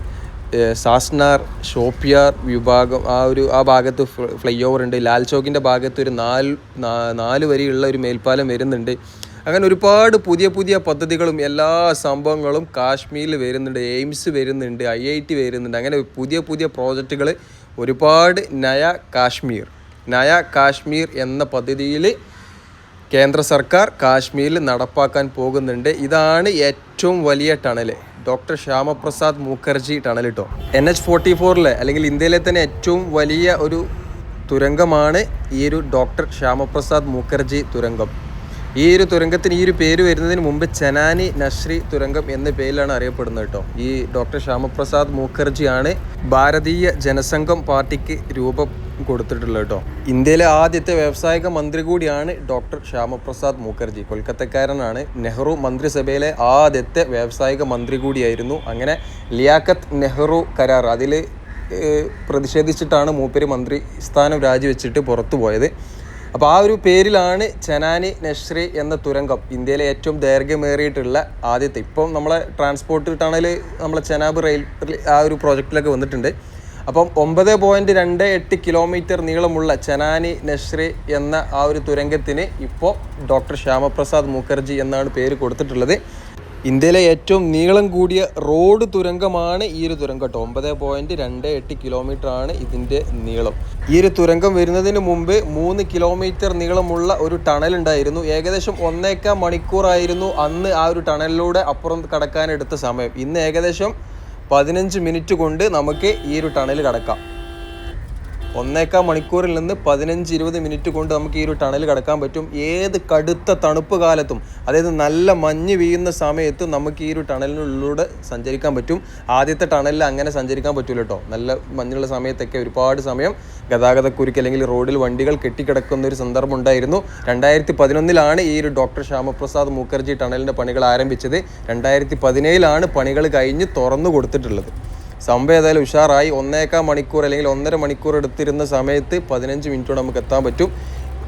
സാസ്നാർ ഷോപ്പിയാർ വിഭാഗം ആ ഒരു ആ ഭാഗത്ത് ഫ്ലൈ ഓവർ ഉണ്ട് ലാൽ ചോക്കിന്റെ ഭാഗത്ത് ഒരു നാല് നാല് വരിയുള്ള ഒരു മേൽപ്പാലം വരുന്നുണ്ട്. അങ്ങനെ ഒരുപാട് പുതിയ പുതിയ പദ്ധതികളും എല്ലാ സംഭവങ്ങളും കാശ്മീരിൽ വരുന്നുണ്ട് എയിംസ് വരുന്നുണ്ട് ഐ ഐ ടി വരുന്നുണ്ട് അങ്ങനെ പുതിയ പുതിയ പ്രോജക്റ്റുകൾ ഒരുപാട് നയ കാശ്മീർ നയ കാശ്മീർ എന്ന പദ്ധതിയിൽ കേന്ദ്ര സർക്കാർ കാശ്മീരിൽ നടപ്പാക്കാൻ പോകുന്നുണ്ട്. ഇതാണ് ഏറ്റവും വലിയ tunnel doctor Syama Prasad Mukherjee tunnel കേട്ടോ എൻ എച്ച് ഫോർട്ടി ഫോറിലെ അല്ലെങ്കിൽ ഇന്ത്യയിലെ തന്നെ ഏറ്റവും വലിയ ഒരു തുരങ്കമാണ് ഈ ഒരു ഡോക്ടർ ശ്യാമപ്രസാദ് മുഖർജി തുരങ്കം. ഈ ഒരു തുരങ്കത്തിന് ഈ ഒരു പേര് വരുന്നതിന് മുമ്പ് ചനാനി നശ്രി തുരങ്കം എന്ന പേരിലാണ് അറിയപ്പെടുന്നത് കേട്ടോ. ഈ ഡോക്ടർ ശ്യാമപ്രസാദ് മുഖർജിയാണ് ഭാരതീയ ജനസംഘം പാർട്ടിക്ക് രൂപം കൊടുത്തിട്ടുള്ളത് കേട്ടോ. ഇന്ത്യയിലെ ആദ്യത്തെ വ്യാവസായിക മന്ത്രി കൂടിയാണ് ഡോക്ടർ ശ്യാമപ്രസാദ് മുഖർജി. കൊൽക്കത്തക്കാരനാണ് നെഹ്റു മന്ത്രിസഭയിലെ ആദ്യത്തെ വ്യാവസായിക മന്ത്രി കൂടിയായിരുന്നു. അങ്ങനെ ലിയാഖത്ത് നെഹ്റു കരാർ അതിൽ പ്രതിഷേധിച്ചിട്ടാണ് മൂപ്പര് മന്ത്രി സ്ഥാനം രാജിവെച്ചിട്ട് പുറത്തു പോയത് അപ്പോൾ ആ ഒരു പേരിലാണ് ചെനാനി നഷ്രി എന്ന തുരങ്കം ഇന്ത്യയിലെ ഏറ്റവും ദൈർഘ്യമേറിയിട്ടുള്ള ആദ്യത്തെ. ഇപ്പം നമ്മളെ ട്രാൻസ്പോർട്ട് ടണൽ നമ്മളെ ചെനാബ് റെയിൽ ആ ഒരു പ്രോജക്റ്റിലൊക്കെ വന്നിട്ടുണ്ട്. അപ്പം ഒമ്പത് പോയിന്റ് രണ്ട് എട്ട് കിലോമീറ്റർ നീളമുള്ള ചെനാനി നഷ്രി എന്ന ആ ഒരു തുരങ്കത്തിന് ഇപ്പോൾ ഡോക്ടർ ശ്യാമപ്രസാദ് മുഖർജി എന്നാണ് പേര് കൊടുത്തിട്ടുള്ളത്. ഇന്ത്യയിലെ ഏറ്റവും നീളം കൂടിയ റോഡ് തുരങ്കമാണ് ഈ ഒരു തുരങ്കം കേട്ടോ. ഒമ്പത് പോയിന്റ് രണ്ട് എട്ട് കിലോമീറ്റർ ആണ് ഇതിന്റെ നീളം. ഈ ഒരു തുരങ്കം വരുന്നതിന് മുമ്പ് മൂന്ന് കിലോമീറ്റർ നീളമുള്ള ഒരു ടണൽ ഉണ്ടായിരുന്നു. ഏകദേശം ഒന്നേക്കാൽ മണിക്കൂറായിരുന്നു അന്ന് ആ ഒരു ടണലിലൂടെ അപ്പുറം കടക്കാൻ എടുത്ത സമയം. ഇന്ന് ഏകദേശം പതിനഞ്ച് മിനിറ്റ് കൊണ്ട് നമുക്ക് ഈ ഒരു ടണൽ കടക്കാം. ഒന്നേക്കാൽ മണിക്കൂറിൽ നിന്ന് പതിനഞ്ച് ഇരുപത് മിനിറ്റ് കൊണ്ട് നമുക്ക് ഈ ഒരു ടണൽ കടക്കാൻ പറ്റും. ഏത് കടുത്ത തണുപ്പ് കാലത്തും അതായത് നല്ല മഞ്ഞ് വീഴുന്ന സമയത്തും നമുക്ക് ഈ ഒരു ടണലിനുള്ളിലൂടെ സഞ്ചരിക്കാൻ പറ്റും. ആദ്യത്തെ ടണലിൽ അങ്ങനെ സഞ്ചരിക്കാൻ പറ്റില്ല കേട്ടോ നല്ല മഞ്ഞുള്ള സമയത്തൊക്കെ ഒരുപാട് സമയം ഗതാഗതക്കുരുക്ക് അല്ലെങ്കിൽ റോഡിൽ വണ്ടികൾ കെട്ടിക്കിടക്കുന്ന ഒരു സന്ദർഭം ഉണ്ടായിരുന്നു. രണ്ടായിരത്തി പതിനൊന്നിലാണ് ഈ ഒരു ഡോക്ടർ ശ്യാമപ്രസാദ് മുഖർജി ടണലിന്റെ പണികൾ ആരംഭിച്ചത്. രണ്ടായിരത്തി പതിനേഴിലാണ് പണികൾ കഴിഞ്ഞ് തുറന്നു കൊടുത്തിട്ടുള്ളത്. സംഭവം ഏതായാലും ഉഷാറായി. ഒന്നേക്കാൽ മണിക്കൂർ അല്ലെങ്കിൽ ഒന്നര മണിക്കൂർ എടുത്തിരുന്ന സമയത്ത് പതിനഞ്ച് മിനിറ്റോടെ നമുക്ക് എത്താൻ പറ്റും.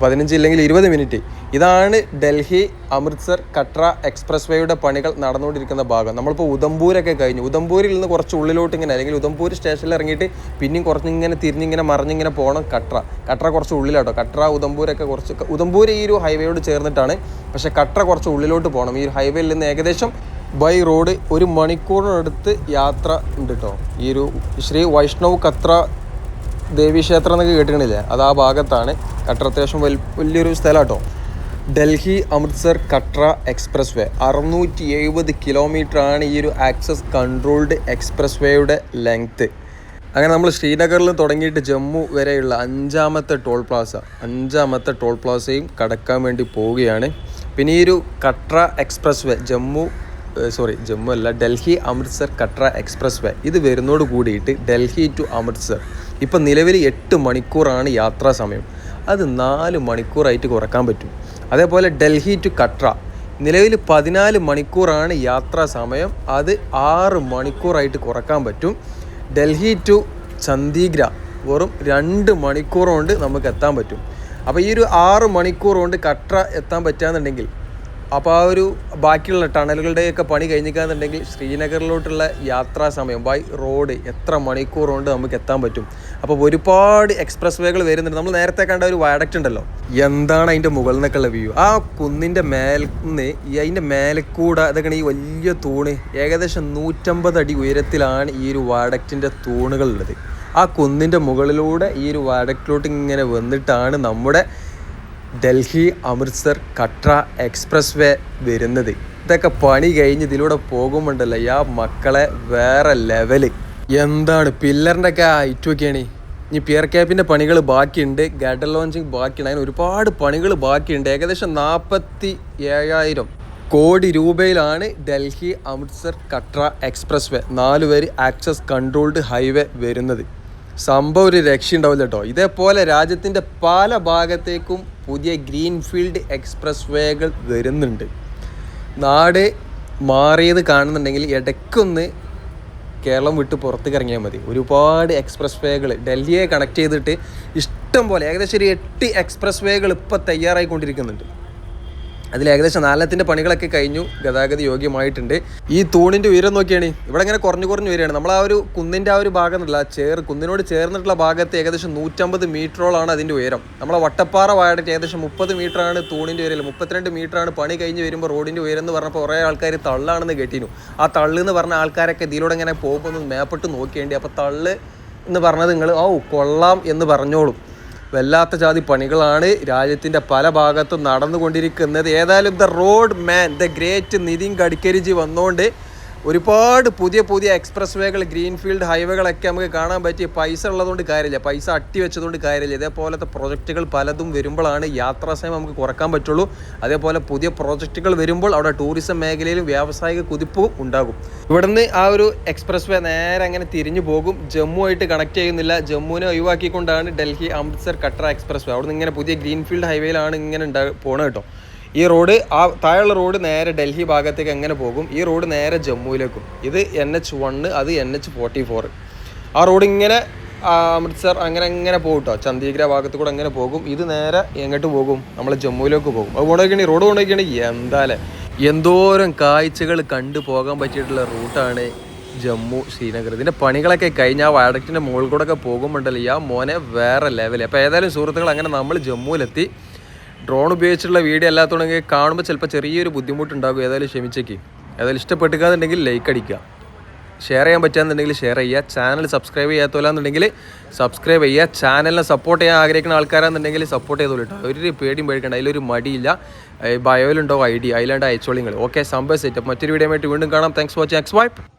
പതിനഞ്ച് ഇല്ലെങ്കിൽ ഇരുപത് മിനിറ്റ്. ഇതാണ് ഡൽഹി അമൃത്സർ കട്ര എക്സ്പ്രസ് വേയുടെ പണികൾ നടന്നുകൊണ്ടിരിക്കുന്ന ഭാഗം. നമ്മളിപ്പോൾ ഉദംപൂരൊക്കെ കഴിഞ്ഞു. ഉദംപൂരിൽ നിന്ന് കുറച്ച് ഉള്ളിലോട്ട് ഇങ്ങനെ അല്ലെങ്കിൽ ഉദംപൂർ സ്റ്റേഷനിൽ ഇറങ്ങിയിട്ട് പിന്നെയും കുറച്ചിങ്ങനെ തിരിഞ്ഞിങ്ങനെ മറിഞ്ഞിങ്ങനെ പോകണം കട്ര. കട്ര കുറച്ച് ഉള്ളിലാട്ടോ. കട്ര ഉദംപൂരൊക്കെ കുറച്ച് ഉദംപൂർ ഈ ഒരു ഹൈവേയോട് ചേർന്നിട്ടാണ്. പക്ഷേ കട്ര കുറച്ച് ഉള്ളിലോട്ട് പോകണം ഈ ഹൈവേയിൽ നിന്ന് ഏകദേശം ബൈ റോഡ് ഒരു മണിക്കൂറിനടുത്ത് യാത്ര ഉണ്ട് കേട്ടോ ഈ ഒരു ശ്രീ വൈഷ്ണവ് കത്ര ദേവീക്ഷേത്രം എന്നൊക്കെ കേട്ടിട്ടില്ലേ അത് ആ ഭാഗത്താണ്. കട്ര അത്യാവശ്യം വലിയൊരു സ്ഥലം കേട്ടോ ഡൽഹി അമൃത്സർ കട്ര എക്സ്പ്രസ് വേ അറുന്നൂറ്റി എഴുപത് ആണ് ഈ ഒരു ആക്സസ് കൺട്രോൾഡ് എക്സ്പ്രസ് വേയുടെ ലെങ്ത്ത്. അങ്ങനെ നമ്മൾ ശ്രീനഗറിൽ തുടങ്ങിയിട്ട് ജമ്മു വരെയുള്ള അഞ്ചാമത്തെ ടോൾ പ്ലാസ അഞ്ചാമത്തെ ടോൾ പ്ലാസയും കടക്കാൻ വേണ്ടി പോവുകയാണ്. പിന്നെ ഈ ഒരു കട്ര എക്സ്പ്രസ് വേ ജമ്മു സോറി ജമ്മു അല്ല ഡൽഹി അമൃത്സർ കട്ര എക്സ്പ്രസ് വേ ഇത് വരുന്നതോട് കൂടിയിട്ട് ഡൽഹി ടു അമൃത്സർ. ഇപ്പം നിലവിൽ എട്ട് മണിക്കൂറാണ് യാത്രാ സമയം. അത് നാല് മണിക്കൂറായിട്ട് കുറയ്ക്കാൻ പറ്റും. അതേപോലെ ഡൽഹി ടു കട്ര. നിലവിൽ പതിനാല് മണിക്കൂറാണ് യാത്രാ സമയം. അത് ആറ് മണിക്കൂറായിട്ട് കുറയ്ക്കാൻ പറ്റും. ഡൽഹി ടു ചന്ദീഗ്ര. വെറും രണ്ട് മണിക്കൂർ കൊണ്ട് നമുക്ക് എത്താൻ പറ്റും. അപ്പോൾ ഈ ഒരു ആറ് മണിക്കൂർ കൊണ്ട് കട്ര എത്താൻ പറ്റുകയെന്നുണ്ടെങ്കിൽ അപ്പോൾ ആ ഒരു ബാക്കിയുള്ള ടണലുകളുടെയൊക്കെ പണി കഴിഞ്ഞിക്കാന്നുണ്ടെങ്കിൽ ശ്രീനഗറിലോട്ടുള്ള യാത്രാ സമയം ബൈ റോഡ് എത്ര മണിക്കൂർ കൊണ്ട് നമുക്ക് എത്താൻ പറ്റും? അപ്പോൾ ഒരുപാട് എക്സ്പ്രസ് വേകൾ വരുന്നുണ്ട്. നമ്മൾ നേരത്തെ കണ്ട ഒരു വയഡക്റ്റ് ഉണ്ടല്ലോ. എന്താണ് അതിന്റെ മുകളിൽ നിന്നൊക്കെയുള്ള വ്യൂ ആ കുന്നിന്റെ മേൽന്ന് ഈ അതിന്റെ മേലക്കൂടെ അതൊക്കെയാണ് ഈ വലിയ തൂണ്. ഏകദേശം നൂറ്റമ്പത് അടി ഉയരത്തിലാണ് ഈ ഒരു വയഡക്റ്റിന്റെ തൂണുകളുള്ളത്. ആ കുന്നിന്റെ മുകളിലൂടെ ഈ ഒരു വയഡക്റ്റിലോട്ട് ഇങ്ങനെ വന്നിട്ടാണ് നമ്മുടെ ഡൽഹി അമൃത്സർ കട്ര എക്സ്പ്രസ് വേ വരുന്നത്. ഇതൊക്കെ പണി കഴിഞ്ഞ് ഇതിലൂടെ പോകുമ്പോണ്ടല്ലോ ആ മക്കളെ വേറെ ലെവൽ. എന്താണ് പില്ലറിന്റെ ഒക്കെ ഹൈറ്റ് ഒക്കെയാണ് ഇനി പിയർ ക്യാപ്പിന്റെ പണികൾ ബാക്കിയുണ്ട്. ഗഡർ ലോഞ്ചിങ് ബാക്കിയുണ്ട്. അങ്ങനെ ഒരുപാട് പണികൾ ബാക്കിയുണ്ട്. ഏകദേശം നാൽപ്പത്തി ഏഴായിരം കോടി രൂപയിലാണ് ഡൽഹി അമൃത്സർ കട്ര എക്സ്പ്രസ് വേ നാല് വരി ആക്സസ് കൺട്രോൾഡ് ഹൈവേ വരുന്നത്. സംഭവം ഒരു രക്ഷയുണ്ടാവില്ല കേട്ടോ. ഇതേപോലെ രാജ്യത്തിന്റെ പല ഭാഗത്തേക്കും പുതിയ ഗ്രീൻഫീൽഡ് എക്സ്പ്രസ് വേകൾ വരുന്നുണ്ട്. നാട് മാറിയത് കാണുന്നുണ്ടെങ്കിൽ ഇടയ്ക്കൊന്ന് കേരളം വിട്ട് പുറത്തേക്ക് ഇറങ്ങിയാൽ മതി. ഒരുപാട് എക്സ്പ്രസ് വേകൾ ഡൽഹിയെ കണക്ട് ചെയ്തിട്ട് ഇഷ്ടം പോലെ ഏകദേശം ഒരു എട്ട് എക്സ്പ്രസ് വേകൾ ഇപ്പോൾ തയ്യാറായിക്കൊണ്ടിരിക്കുന്നുണ്ട്. അതിൽ ഏകദേശം നാലത്തിന്റെ പണികളൊക്കെ കഴിഞ്ഞു ഗതാഗത യോഗ്യമായിട്ടുണ്ട്. ഈ തൂണിന്റെ ഉയരം നോക്കിയാണ് ഇവിടെ ഇങ്ങനെ കുറഞ്ഞു കുറഞ്ഞു വരികയാണ് നമ്മൾ ആ ഒരു കുന്നിന്റെ ആ ഒരു ഭാഗം ഉണ്ടല്ല ചേർ കുന്നിനോട് ചേർന്നിട്ടുള്ള ഭാഗത്ത് ഏകദേശം നൂറ്റമ്പത് മീറ്ററോളാണ് അതിന്റെ ഉയരം. നമ്മളെ വട്ടപ്പാറ വാഴയ്ക്ക് ഏകദേശം മുപ്പത് മീറ്ററാണ് തൂണിന്റെ ഉയരം. മുപ്പത്തിരണ്ട് മീറ്ററാണ് പണി കഴിഞ്ഞ് വരുമ്പോൾ റോഡിന്റെ ഉയരം എന്ന് പറഞ്ഞപ്പോൾ കുറേ ആൾക്കാർ തള്ളാണെന്ന് കേട്ടിരുന്നു ആ തള്ള് എന്ന് പറഞ്ഞ ആൾക്കാരൊക്കെ ഇതിലൂടെ ഇങ്ങനെ പോകുമ്പോൾ മേപ്പിട്ട് നോക്കിയേണ്ടി അപ്പോൾ തള്ള് എന്ന് പറഞ്ഞത് നിങ്ങൾ ഓ കൊള്ളാം എന്ന് പറഞ്ഞോളും. വല്ലാത്ത ജാതി പണികളാണ് രാജ്യത്തിന്റെ പല ഭാഗത്തും നടന്നുകൊണ്ടിരിക്കുന്നത്. ഏതായാലും the road man the great Nitin Gadkariji വന്നുകൊണ്ട് ഒരുപാട് പുതിയ പുതിയ എക്സ്പ്രസ് വേകൾ ഗ്രീൻഫീൽഡ് ഹൈവേകളൊക്കെ നമുക്ക് കാണാൻ പറ്റിയ പൈസ ഉള്ളതുകൊണ്ട് കാര്യമില്ല. പൈസ അട്ടി വെച്ചതുകൊണ്ട് കാര്യമില്ല. ഇതേപോലത്തെ പ്രോജക്റ്റുകൾ പലതും വരുമ്പോഴാണ് യാത്രാ സമയം നമുക്ക് കുറയ്ക്കാൻ പറ്റുള്ളൂ. അതേപോലെ പുതിയ പ്രോജക്റ്റുകൾ വരുമ്പോൾ അവിടെ ടൂറിസം മേഖലയിലും വ്യാവസായിക കുതിപ്പും ഉണ്ടാകും. ഇവിടുന്ന് ആ ഒരു എക്സ്പ്രസ് വേ നേരെ അങ്ങനെ തിരിഞ്ഞു പോകും. ജമ്മു ആയിട്ട് കണക്ട് ചെയ്യുന്നില്ല. ജമ്മുവിനെ ഒഴിവാക്കിക്കൊണ്ടാണ് ഡൽഹി അമൃത്സർ കട്ര എക്സ്പ്രസ് വേ അവിടുന്ന് ഇങ്ങനെ പുതിയ ഗ്രീൻഫീൽഡ് ഹൈവേയിലാണ് ഇങ്ങനെ ഉണ്ടാ പോണത് കേട്ടോ. ഈ റോഡ് ആ താഴെയുള്ള റോഡ് നേരെ ഡൽഹി ഭാഗത്തേക്ക് എങ്ങനെ പോകും? ഈ റോഡ് നേരെ ജമ്മുവിലേക്കും. ഇത് എൻ എച്ച് വണ്ണ് അത് എൻ എച്ച് ഫോർട്ടി ഫോർ ആ റോഡ് ഇങ്ങനെ അമൃത്സർ അങ്ങനെ അങ്ങനെ പോകും കേട്ടോ ചന്ദീഗ്ര ഭാഗത്ത് കൂടെ അങ്ങനെ പോകും. ഇത് നേരെ എങ്ങോട്ട് പോകും? നമ്മൾ ജമ്മുവിലേക്ക് പോകും. അത് കൊണ്ടുപോയിക്കണി റോഡ് കൊണ്ടുപോയിക്കണി എന്താലേ? എന്തോരം കാഴ്ചകൾ കണ്ടു പോകാൻ പറ്റിയിട്ടുള്ള റൂട്ടാണ് ജമ്മു ശ്രീനഗർ. ഇതിന്റെ പണികളൊക്കെ കഴിഞ്ഞ് ആ വയഡക്റ്റിന്റെ മുകളിൽ കൂടെ ഒക്കെ പോകുമ്പോണ്ടല്ലോ ആ മോനെ വേറെ ലെവൽ അപ്പോൾ ഏതായാലും സുഹൃത്തുക്കൾ അങ്ങനെ നമ്മൾ ജമ്മുവിലെത്തി. ഡ്രോൺ ഉപയോഗിച്ചുള്ള വീഡിയോ അല്ലാത്തതുകൊണ്ടെങ്കിൽ കാണുമ്പോൾ ചിലപ്പോൾ ചെറിയൊരു ബുദ്ധിമുട്ടുണ്ടാകും. ഏതായാലും ക്ഷമിച്ചേക്ക്. ഏതായാലും ഇഷ്ടപ്പെട്ടുകാന്നുണ്ടെങ്കിൽ ലൈക്ക് അടിക്കുക. ഷെയർ ചെയ്യാൻ പറ്റാന്നുണ്ടെങ്കിൽ ഷെയർ ചെയ്യുക. ചാനൽ സബ്സ്ക്രൈബ് ചെയ്യാത്തല്ലാന്നുണ്ടെങ്കിൽ സബ്സ്ക്രൈബ് ചെയ്യുക. ചാനലിനെ സപ്പോർട്ട് ചെയ്യാൻ ആഗ്രഹിക്കുന്ന ആൾക്കാരാണെന്നുണ്ടെങ്കിൽ സപ്പോർട്ട് ചെയ്തോളൂ കേട്ടോ ഒരു പേടിയും പേടിക്കണ്ട. അതിലൊരു മടിയില്ല. ബയോയിലുണ്ടോ ഐ ഡി? അതിലാണ്ട് അയച്ചോളിങ്ങൾ ഓക്കെ സംഭവം സെറ്റ് മറ്റൊരു വീഡിയോ ആയിട്ട് വീണ്ടും കാണാം. Thanks for watching X vibe